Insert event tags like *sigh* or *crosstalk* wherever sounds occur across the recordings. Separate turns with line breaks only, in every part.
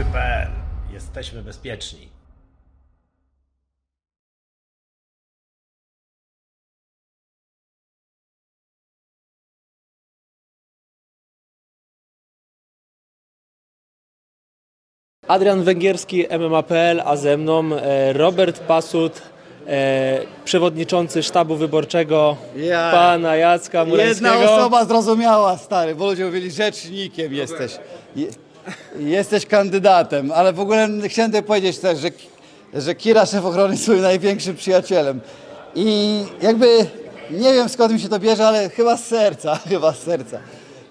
Śledczy.pl. Jesteśmy bezpieczni.
Adrian Węgierski, MMA.pl, a ze mną e, Robert Pasut, e, przewodniczący sztabu wyborczego
Ja.
pana Jacka Murańskiego.
Jedna osoba zrozumiała, stary, bo ludzie mówili, rzecznikiem jesteś. Je, jesteś kandydatem, ale w ogóle chciałem tutaj powiedzieć też, że, że Kira, szef ochrony, jest moim największym przyjacielem. I jakby, nie wiem skąd mi się to bierze, ale chyba z serca, *laughs* chyba z serca.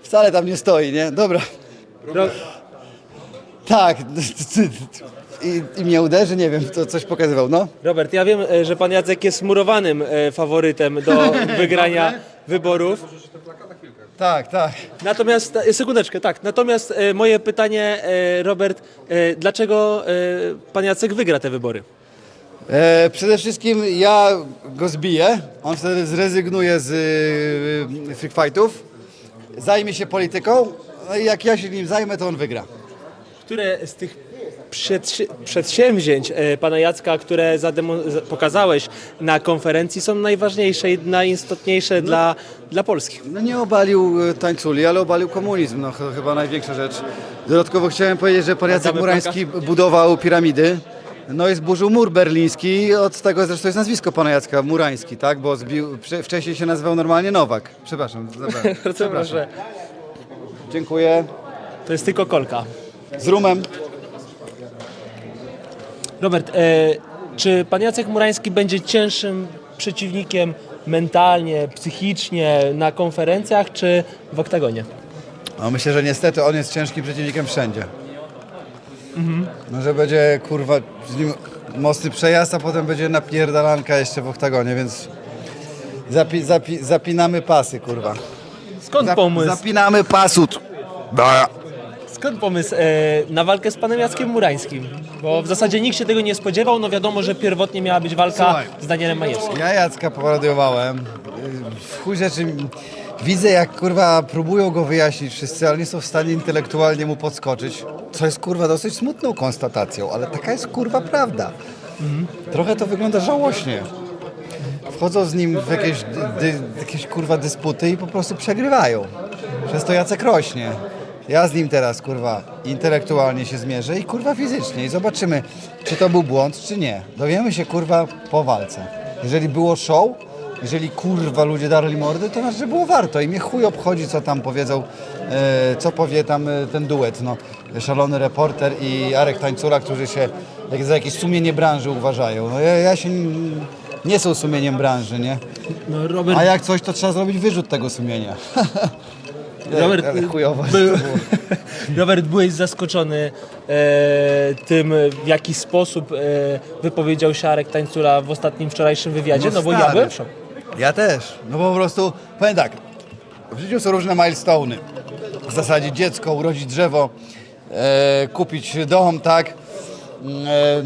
Wcale tam nie stoi, nie? Dobra. Tak. I, I mnie uderzy, nie wiem, to coś pokazywał, no.
Robert, ja wiem, e, że pan Jacek jest murowanym e, faworytem do *laughs* wygrania wyborów.
Tak, tak.
Natomiast, e, sekundeczkę, tak. Natomiast e, moje pytanie, e, Robert, e, dlaczego e, pan Jacek wygra te wybory?
E, przede wszystkim ja go zbiję, on wtedy zrezygnuje z freak fightów, zajmie się polityką, no i jak ja się nim zajmę, to on wygra.
Które z tych przedsięwzięć e, pana Jacka, które pokazałeś na konferencji są najważniejsze i najistotniejsze dla, dla Polski?
No nie obalił e, tańculi, ale obalił komunizm, no ch- chyba największa rzecz. Dodatkowo chciałem powiedzieć, że pan Jacek Murański budował piramidy, no i zburzył mur berliński, od tego zresztą jest nazwisko pana Jacka, Murański, tak, bo zbił, wcze- wcześniej się nazywał normalnie Nowak. Przepraszam, zabrałem. *laughs*
Proszę.
Dziękuję.
To jest tylko kolka.
Z rumem.
Robert, e, czy pan Jacek Murański będzie cięższym przeciwnikiem mentalnie, psychicznie na konferencjach, czy w oktagonie?
No myślę, że niestety on jest ciężkim przeciwnikiem wszędzie. No, że będzie kurwa z nim mocny przejazd, a potem będzie napierdalanka jeszcze w oktagonie, więc zapi, zapi, zapinamy pasy, kurwa.
Skąd
Zap-
pomysł,
Zapinamy pasut.
Skąd pomysł e, na walkę z panem Jackiem Murańskim? Bo w zasadzie nikt się tego nie spodziewał. No wiadomo, że pierwotnie miała być walka
Słuchaj.
z Danielem Majewskim.
Ja Jacka parodiowałem. Y, W chuj rzeczy widzę, jak kurwa próbują go wyjaśnić wszyscy, ale nie są w stanie intelektualnie mu podskoczyć. Co jest kurwa dosyć smutną konstatacją, ale taka jest kurwa prawda. Trochę to wygląda żałośnie. Wchodzą z nim w jakieś, dy, jakieś kurwa dysputy i po prostu przegrywają. Przez to Jacek rośnie. Ja z nim teraz kurwa intelektualnie się zmierzę i kurwa fizycznie i zobaczymy, czy to był błąd, czy nie. Dowiemy się kurwa po walce. Jeżeli było show, jeżeli kurwa ludzie darli mordy, to znaczy, że było warto i mnie chuj obchodzi, co tam powiedzą, e, co powie tam e, ten duet, no. Szalony reporter i Arek Tańcula, którzy się jak za jakieś sumienie branży uważają. No ja, ja się nie są sumieniem branży, nie?
No, Robert,
A jak coś, to trzeba zrobić wyrzut tego sumienia. *laughs*
Robert,
ale chujowo
był,
to było. *laughs*
Robert, byłeś zaskoczony e, tym, w jaki sposób e, wypowiedział się Arek Tańcula w ostatnim wczorajszym wywiadzie, no, bo ja
stary.
byłem w szoku.
Ja też. No po prostu, powiem tak, w życiu są różne milestone'y. W zasadzie dziecko, urodzić drzewo, e, kupić dom, tak? Mm, E,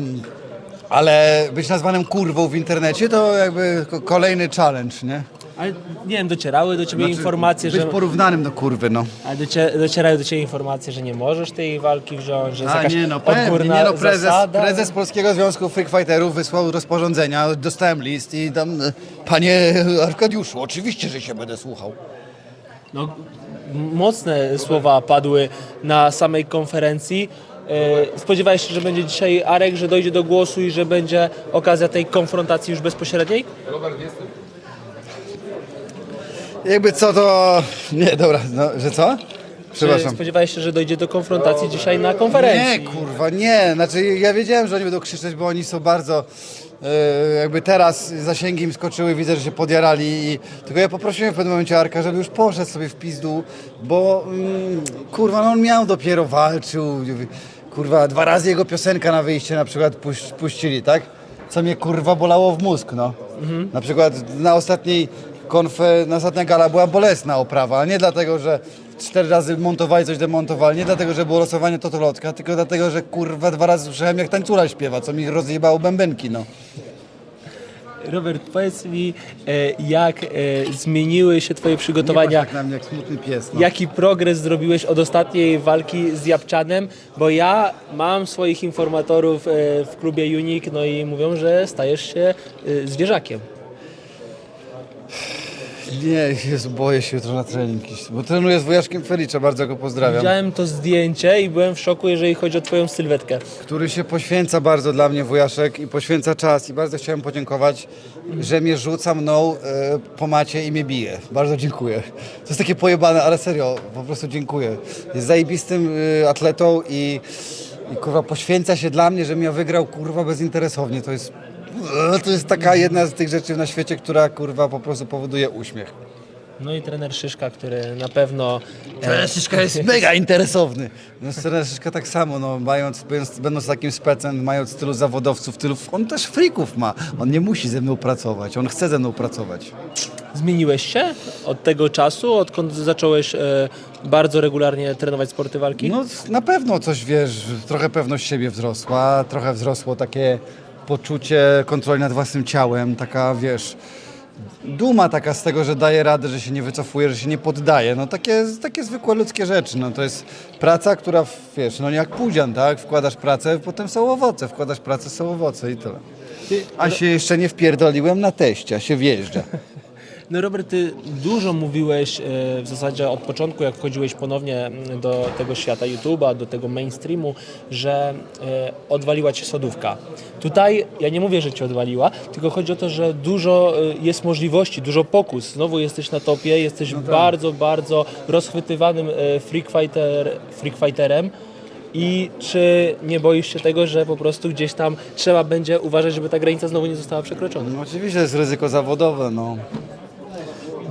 ale być nazwanym kurwą w internecie to jakby ko- kolejny challenge, nie?
Ale nie wiem, docierały do ciebie
Znaczy,
informacje,
być
że...
porównanym do kurwy, no.
Ale docie, docierają do ciebie informacje, że nie możesz tej walki wziąć, że jest
A
jakaś
no,
odgórna
nie no, prezes,
zasada.
prezes Polskiego Związku Freak Fighterów wysłał rozporządzenia, dostałem list i tam, e, panie Arkadiuszu, oczywiście, że się będę słuchał.
No, m- mocne słowa padły na samej konferencji. E, Spodziewałeś się, że będzie dzisiaj Arek, że dojdzie do głosu i że będzie okazja tej konfrontacji już bezpośredniej?
Jakby co to... Nie, dobra, no, że co?
Czy
Przepraszam.
spodziewałeś się, że dojdzie do konfrontacji dzisiaj na konferencji?
Nie, kurwa, nie. Znaczy, ja wiedziałem, że oni będą krzyczeć, bo oni są bardzo... e, jakby teraz zasięgi im skoczyły, widzę, że się podjarali i tylko ja poprosiłem w pewnym momencie Arka, żeby już poszedł sobie w pizdu, bo mm, kurwa, no on miał dopiero walczył, kurwa, dwa razy jego piosenka na wyjście na przykład puś, puścili, tak? Co mnie kurwa bolało w mózg, no. Na przykład na ostatniej konfe, na ostatnia gala była bolesna oprawa, ale nie dlatego, że cztery razy montowali coś demontowali, nie dlatego, że było losowanie totolotka, tylko dlatego, że kurwa dwa razy słyszałem jak tańcula śpiewa, co mi rozjebało bębenki, no.
Robert, powiedz mi, e, jak e, zmieniły się twoje przygotowania
tak na mnie jak smutny pies. No.
Jaki progres zrobiłeś od ostatniej walki z Japczanem? Bo ja mam swoich informatorów e, w klubie Unik, no i mówią, że stajesz się zwierzakiem.
Nie, Jezu, boję się jutro na trening iść, bo trenuję z wujaszkiem Felicze, bardzo go pozdrawiam.
Widziałem to zdjęcie i byłem w szoku, jeżeli chodzi o twoją sylwetkę.
który się poświęca bardzo dla mnie wujaszek i poświęca czas i bardzo chciałem podziękować, że mnie rzuca mną e, po macie i mnie bije. Bardzo dziękuję. To jest takie pojebane, ale serio, po prostu dziękuję. Jest zajebistym e, atletą i, i kurwa poświęca się dla mnie, żebym ja wygrał kurwa bezinteresownie. To jest, e, to jest taka jedna z tych rzeczy na świecie, która kurwa po prostu powoduje uśmiech.
No i trener Szyszka, który na pewno... e,
Trener Szyszka jest *laughs* mega interesowny. No trener Szyszka tak samo, no, mając, będąc, będąc takim specem, mając tylu zawodowców, tylu, on też frików ma. On nie musi ze mną pracować, on chce ze mną pracować.
Zmieniłeś się od tego czasu, odkąd zacząłeś e, bardzo regularnie trenować sporty walki?
No na pewno coś, wiesz, trochę pewność siebie wzrosła, trochę wzrosło takie poczucie kontroli nad własnym ciałem, taka, wiesz, duma taka z tego, że daje radę, że się nie wycofuje, że się nie poddaje. No takie, takie zwykłe ludzkie rzeczy. No to jest praca, która, wiesz, no nie jak pudzian, tak? Wkładasz pracę, potem są owoce, wkładasz pracę, są owoce i tyle. A się jeszcze nie wpierdoliłem na teście, a się wjeżdża. *laughs*
No Robert, ty dużo mówiłeś e, w zasadzie od początku, jak wchodziłeś ponownie mm, do tego świata YouTube'a, do tego mainstreamu, że e, odwaliła cię sodówka. Tutaj ja nie mówię, że cię odwaliła, tylko chodzi o to, że dużo e, jest możliwości, dużo pokus. Znowu jesteś na topie, jesteś bardzo, bardzo rozchwytywanym freak, fighter, freak fighterem. I czy nie boisz się tego, że po prostu gdzieś tam trzeba będzie uważać, żeby ta granica znowu nie została przekroczona?
No oczywiście jest ryzyko zawodowe, no.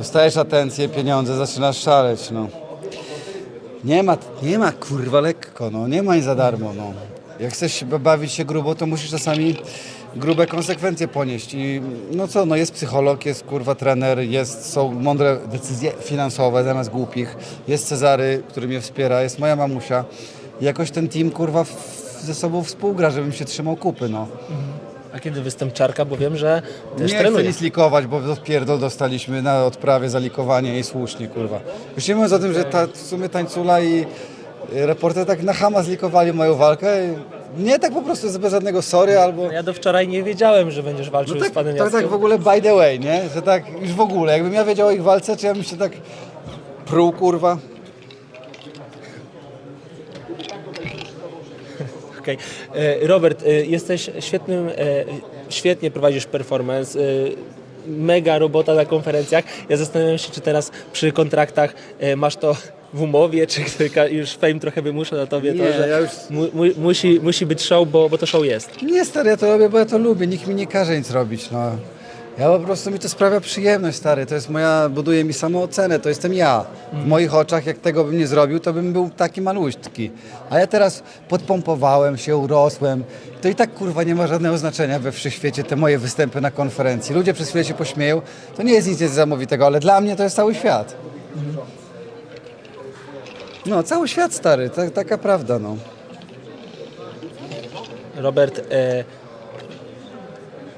Dostajesz atencję, pieniądze, zaczynasz szaleć, no. Nie ma, nie ma kurwa lekko, no. Nie ma nic za darmo, no. Jak chcesz bawić się grubo, to musisz czasami grube konsekwencje ponieść. I no co, no jest psycholog, jest kurwa trener, jest, są mądre decyzje finansowe zamiast głupich. Jest Cezary, który mnie wspiera, jest moja mamusia. I jakoś ten team kurwa w, ze sobą współgra, żebym się trzymał kupy, no.
A kiedy występ Czarka, bo wiem, że też
nie chcę
trenuje.
nic likować, bo pierdol dostaliśmy na odprawie za likowanie i słusznie, kurwa. Mówiąc o tym, że ta, w sumie tańcula i y, reporter tak na chama zlikowali moją walkę. Nie tak po prostu bez żadnego sorry albo...
Ja do wczoraj nie wiedziałem, że będziesz walczył
No
z
tak,
panem
tak,
Jackiem.
tak w ogóle by the way, nie? Że tak już w ogóle, jakbym ja wiedział o ich walce, czy ja bym się tak pruł, kurwa.
Okej. E, Robert, e, jesteś świetnym, e, świetnie prowadzisz performance. Mega robota na konferencjach. Ja zastanawiam się, czy teraz przy kontraktach masz to w umowie, czy *laughs* już fame trochę wymusza na tobie
Nie,
to, że
ja już-
mu, mu, musi, musi być show, bo, bo to show jest.
Nie stary, ja to robię, bo ja to lubię. Nikt mi nie każe nic robić, no. Ja po prostu mi to sprawia przyjemność, stary. To jest moja, buduje mi samoocenę, to jestem ja. W moich oczach, jak tego bym nie zrobił, to bym był taki maluśtki. A ja teraz podpompowałem się, urosłem. To i tak kurwa nie ma żadnego znaczenia we wszechświecie te moje występy na konferencji. Ludzie przez chwilę się pośmieją. To nie jest nic niesamowitego, ale dla mnie to jest cały świat. No, cały świat, stary. Ta, taka prawda, no.
Robert, e,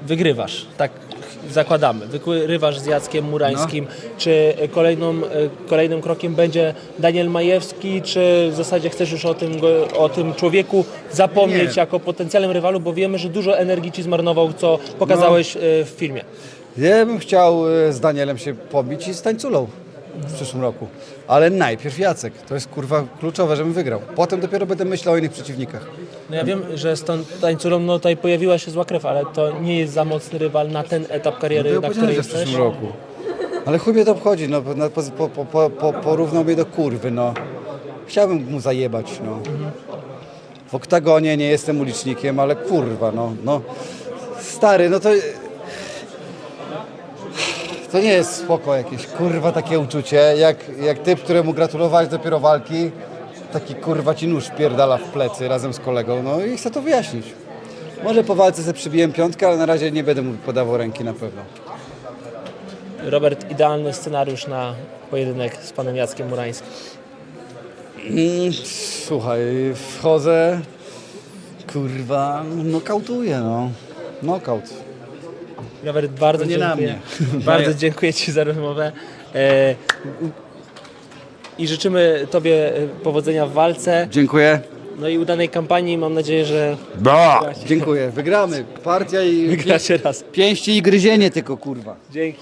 wygrywasz, tak zakładamy. Wygrywasz z Jackiem Murańskim. Czy kolejną, e, kolejnym krokiem będzie Daniel Majewski, czy w zasadzie chcesz już o tym, o tym człowieku zapomnieć
Nie.
jako potencjalnym rywalu, bo wiemy, że dużo energii ci zmarnował, co pokazałeś e, w filmie.
Ja bym chciał e, z Danielem się pobić i z Tańculą w przyszłym roku. Ale najpierw Jacek. To jest kurwa kluczowe, żebym wygrał. Potem dopiero będę myślał o innych przeciwnikach.
No ja wiem, że z tą tańculą no, tutaj pojawiła się zła krew, ale to nie jest za mocny rywal na ten etap kariery,
No
na której
że w
jesteś.
przyszłym roku. Ale chuj mnie to obchodzi, no, po, po, po, po, porównał mnie do kurwy, no. Chciałbym mu zajebać, no. W oktagonie nie jestem ulicznikiem, ale kurwa, no. no. Stary, no to... To nie jest spoko jakieś, kurwa, takie uczucie, jak, jak typ, któremu gratulowałeś dopiero walki, taki kurwa ci nóż pierdala w plecy razem z kolegą, no i chcę to wyjaśnić. Może po walce sobie przybiję piątkę, ale na razie nie będę mu podawał ręki na pewno.
Robert, idealny scenariusz na pojedynek z panem Jackiem Murańskim.
Mm, Słuchaj, wchodzę, kurwa, nokautuję, no. Nokaut.
Robert, bardzo
To nie na
dziękuję.
mnie.
Bardzo dziękuję Ci za rozmowę. E, I życzymy Tobie e, powodzenia w walce.
Dziękuję.
No i udanej kampanii. Mam nadzieję, że
Dziękuję. Wygramy. Partia i *laughs*
wygracie raz.
pięści i gryzienie tylko kurwa.
Dzięki.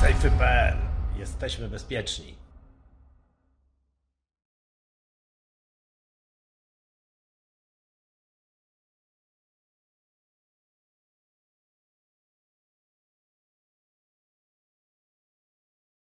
Sejfy.pl. Jesteśmy bezpieczni.